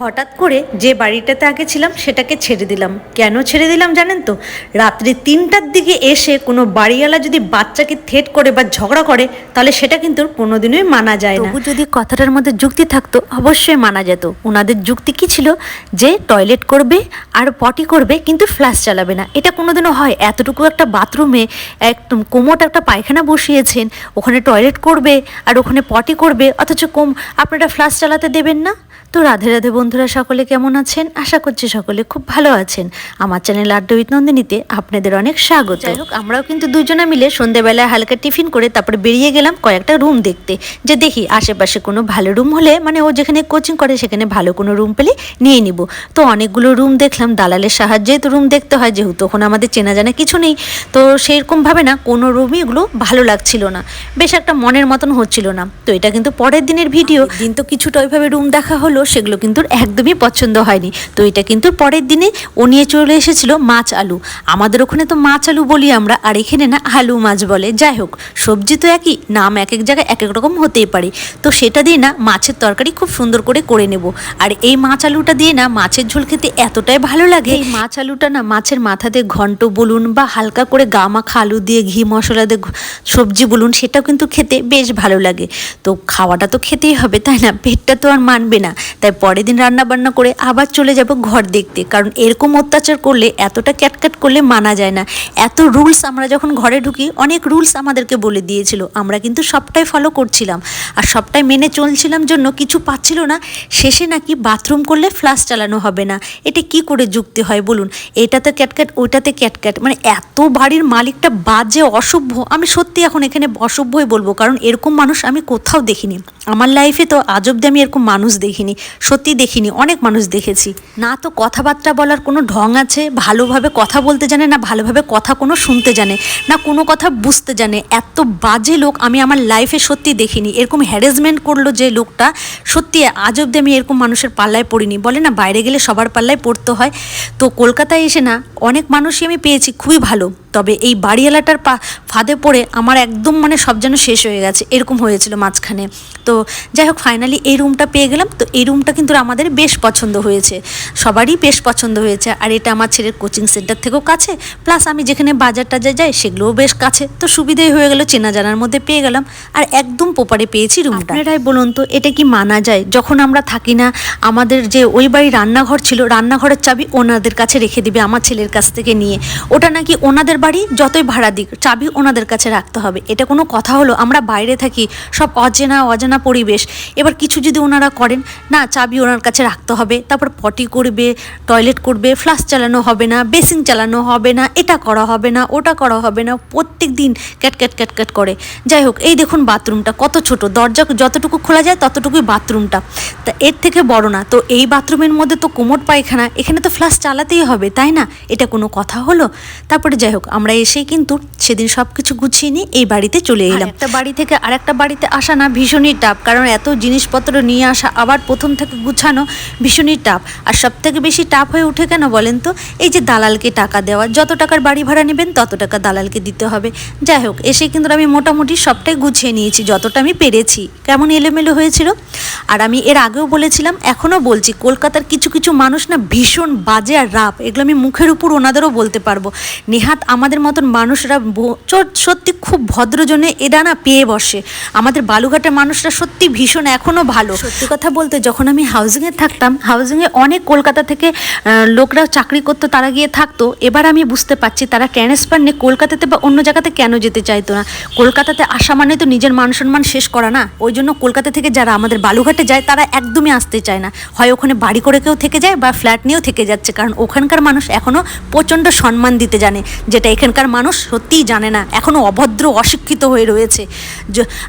হঠাৎ করে যে বাড়িটাতে আগে ছিলাম সেটাকে ছেড়ে দিলাম। কেন ছেড়ে দিলাম জানেন তো? রাত্রি তিনটার দিকে এসে কোনো বাড়িওয়ালা যদি বাচ্চাকে থেট করে বা ঝগড়া করে, তাহলে সেটা কিন্তু কোনোদিনই মানা যায় না। যদি কথাটার মধ্যে যুক্তি থাকতো, অবশ্যই মানা যেত। ওনাদের যুক্তি কি ছিল? যে টয়লেট করবে আর পটি করবে, কিন্তু ফ্ল্যাশ চালাবে না। এটা কোনোদিনও হয়। এতটুকু একটা বাথরুমে একদম কোমোট একটা পায়খানা বসিয়েছেন, ওখানে টয়লেট করবে আর ওখানে পটি করবে, অথচ কম আপনারা ফ্ল্যাশ চালাতে দেবেন না? তো রাধে রাধে বন্ধুরা সকলে কেমন আছেন? আশা করছি সকলে খুব ভালো আছেন। আমার চ্যানেল আড্ডা উইথ নন্দিনীতে আপনাদের অনেক স্বাগত। যাই হোক আমরাও কিন্তু দুজনে মিলে সন্ধ্যেবেলায় হালকা টিফিন করে তারপরে বেরিয়ে গেলাম কয়েকটা রুম দেখতে। যে দেখি আশেপাশে কোনো ভালো রুম হলে মানে ও যেখানে কোচিং করে সেখানে ভালো কোনো রুম পেলে নিয়ে নিব। তো অনেকগুলো রুম দেখলাম দালালের সাহায্যে তো রুম দেখতে হয় যেহেতু তখন আমাদের চেনা জানা কিছু নেই। তো সেরকমভাবে না কোনো রুমই এগুলো ভালো লাগছিল না। বেশ একটা মনের মতন হচ্ছিল না। তো এটা কিন্তু পরের দিনের ভিডিও। দিন তো কিছুটা ওইভাবে রুম দেখা হলো সেগুলো কিন্তু একদমই পছন্দ হয়নি। তো এটা কিন্তু পরের দিনে ও নিয়ে চলে এসেছিল মাছ আলু। আমাদের ওখানে তো মাছ আলু বলি আমরা, আর এখানে না আলু মাছ বলে। যাই হোক, সবজি তো একই, নাম এক এক জায়গায় এক এক রকম হতেই পারে। তো সেটা দিয়ে না মাছের তরকারি খুব সুন্দর করে করে নেব। আর এই মাছ আলুটা দিয়ে না মাছের ঝোল খেতে এতটাই ভালো লাগে। এই মাছ আলুটা না মাছের মাথাতে ঘন্ট বলুন বা হালকা করে গা মাখা আলু দিয়ে ঘি মশলা দিয়ে সবজি বলুন, সেটাও কিন্তু খেতে বেশ ভালো লাগে। তো খাওয়াটা তো খেতেই হবে, তাই না? পেটটা তো আর মানবে না। তাই পরের দিন রান্না বান্না করে আবার চলে যাব ঘর দেখতে। কারণ এরকম অত্যাচার করলে, এতটা ক্যাটক্যাট করলে মানা যায় না। এত রুলস আমরা যখন ঘরে ঢুকি, অনেক রুলস আমাদেরকে বলে দিয়েছিল। আমরা কিন্তু সবটাই ফলো করছিলাম। আর সবটাই মেনে চলছিলাম জন্য কিছু পাচ্ছিল না। শেষে নাকি বাথরুম করলে ফ্লাশ চালানো হবে না। এটা কি করে যুক্তি হয় বলুন? এটাতে ক্যাটক্যাট, ওইটাতে ক্যাটক্যাট। মানে এত বাড়ির মালিকটা বাজে, অসভ্য। আমি সত্যি এখন এখানে অসভ্যই বলব। কারণ এরকম মানুষ আমি কোথাও দেখিনি। আমার লাইফে তো আজ অব্দি আমি এরকম মানুষ দেখিনি। সত্যি দেখিনি, অনেক মানুষ দেখেছি। না তো কথাবার্তা বলার কোনো ঢং আছে, ভালোভাবে কথা বলতে জানে, না ভালোভাবে কথা কোনো শুনতে জানে, না কোনো কথা বুঝতে জানে। এত বাজে লোক আমি আমার লাইফে সত্যি দেখিনি। এরকম হ্যারাসমেন্ট করল যে লোকটা, সত্যি আজ অব্দি আমি এরকম মানুষের পাল্লায় পড়িনি। বলে না, বাইরে গেলে সবার পাল্লায় পড়তে হয়। তো কলকাতায় এসে না, অনেক মানুষই আমি পেয়েছি, খুবই ভালো। তবে এই বাড়িওয়ালাটার পা, ফাঁদে পড়ে আমার একদম মানে সব যেন শেষ হয়ে গেছে, এরকম হয়েছিল মাঝখানে। তো যাই হোক ফাইনালি এই রুমটা পেয়ে গেলাম। তো এই রুমটা কিন্তু আমাদের বেশ পছন্দ হয়েছে। সবারই বেশ পছন্দ হয়েছে। আর এটা আমার ছেলের কোচিং সেন্টার থেকেও কাছে। প্লাস আমি যেখানে বাজার টাজার যাই, সেগুলোও বেশ কাছে। তো সুবিধাই হয়ে গেল চেনা জানার মধ্যে পেয়ে গেলাম। আর একদম পোপারে পেয়েছি রুমটা আপনারাই বলুন তো, এটা কি মানা যায়? যখন আমরা থাকি না, আমাদের যে ওই বাড়ি রান্নাঘর ছিল, রান্নাঘরের চাবি ওনাদের কাছে রেখে দিবে, আমার ছেলের কাছ থেকে নিয়ে। ওটা নাকি ওনাদের বাড়ি যতই ভাড়া দিক, চাবি ওনাদের কাছে রাখতে হবে। এটা কোনো কথা হলো, আমরা বাইরে থাকি, সব অচেনা অজানা পরিবেশ। এবার কিছু যদি ওনারা করেন, না, চাবি ওনার কাছে রাখতে হবে, তারপর পটি করবে, টয়লেট করবে, ফ্লাশ চালানো হবে না বেসিং চালানো হবে না, এটা করা হবে না, ওটা করা হবে না, প্রত্যেক দিন ক্যাট ক্যাট ক্যাট ক্যাট করে। যাই হোক, এই দেখুন বাথরুমটা, কত ছোট। দরজা যতটুকু খোলা যায়, ততটুকুই বাথরুমটা। তা এর থেকে বড় না। তো এই বাথরুমের মধ্যে তো কোমর পায়খানা, এখানে তো ফ্লাশ চালাতেই হবে, তাই না? এটা কোনো কথা হলো? তারপরে যাই হোক আমরা এসেই কিন্তু সেদিন সব কিছু গুছিয়ে নিয়ে এই বাড়িতে চলে এলাম। একটা বাড়ি থেকে আরেকটা বাড়িতে আসা না ভীষণই টাফ কারণ এত জিনিসপত্র নিয়ে আসা আবার প্রথম থেকে গুছানো ভীষণই টাফ আর সব থেকে বেশি টাফ হয়ে উঠে কেন বলেন তো? এই যে দালালকে টাকা দেওয়া যত টাকার বাড়ি ভাড়া নেবেন তত টাকা দালালকে দিতে হবে। যাই হোক এসে কিন্তু আমি মোটামুটি সবটাই গুছিয়ে নিয়েছি যতটা আমি পেরেছি। কেমন এলোমেলো হয়েছিল? আর আমি এর আগেও বলেছিলাম, এখনও বলছি, কলকাতার কিছু কিছু মানুষ না ভীষণ বাজে আর রাপ, এগুলো আমি মুখের উপর ওনাদেরও বলতে পারব। নেহাত আমাদের মতন মানুষরা সত্যি খুব ভদ্রজনে এরা না পেয়ে বসে। আমাদের বালুঘাটের মানুষরা সত্যি ভীষণ এখনও ভালো। সত্যি কথা বলতে যখন আমি হাউজিংয়ে থাকতাম হাউজিংয়ে অনেক কলকাতা থেকে লোকরা চাকরি করতো, তারা গিয়ে থাকতো। এবার আমি বুঝতে পারছি তারা ট্রান্সফার নিয়ে কলকাতাতে বা অন্য জায়গাতে কেন যেতে চাইতো না। কলকাতাতে আসা মানে তো নিজের মান সম্মান শেষ করা না। ওই জন্য কলকাতা থেকে যারা আমাদের বালুঘাটে যায়, তারা একদমই আসতে চায় না। হয় ওখানে বাড়ি করে কেউ থেকে যায় বা ফ্ল্যাট নিয়েও থেকে যাচ্ছে, কারণ ওখানকার মানুষ এখনও প্রচণ্ড সম্মান দিতে জানে, যেটা এখানকার মানুষ সত্যিই জানে না। এখনও অভদ্র, অশিক্ষিত হয়ে রয়েছে।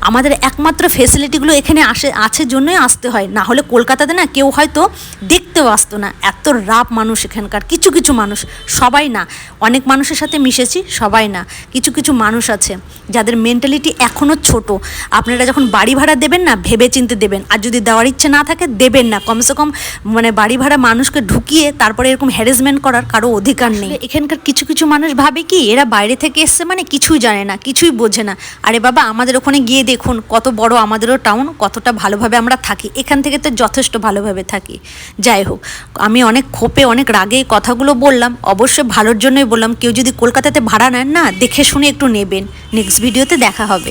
আমাদের একমাত্র ফেসিলিটিগুলো এখানে আসে, আছে জন্যই আসতে হয়। না হলে কলকাতাতে না কেউ হয়তো দেখতেও আসতো না। এত রাপ মানুষ এখানকার, কিছু কিছু মানুষ, সবাই না। অনেক মানুষের সাথে মিশেছি, সবাই না। কিছু কিছু মানুষ আছে, যাদের মেন্টালিটি এখনও ছোট। আপনারা যখন বাড়ি ভাড়া দেবেন না ভেবে চিনতে দেবেন। আর যদি দেওয়ার ইচ্ছে না থাকে, দেবেন না। কমসে কম মানে বাড়ি ভাড়া মানুষকে ঢুকিয়ে তারপরে এরকম হ্যারাসমেন্ট করার কারও অধিকার নেই। এখানকার কিছু কিছু মানুষ ভাবে কি, এরা বাইরে থেকে এসছে মানে কিছুই জানে না, কিছুই বোঝে না। আরে বাবা, আমাদের ওখানে গিয়ে দেখুন কত বড় আমাদেরও টাউন কতটা ভালোভাবে আমরা থাকি। এখান থেকে তো যথেষ্ট ভালোভাবে থাকি। যাই হোক, আমি অনেক ক্ষোপে অনেক রাগে কথাগুলো বললাম। অবশ্যই ভালোর জন্যই বললাম, কেউ যদি কলকাতাতে ভাড়া নেন না, দেখে শুনে একটু নেবেন। নেক্সট ভিডিওতে দেখা হবে।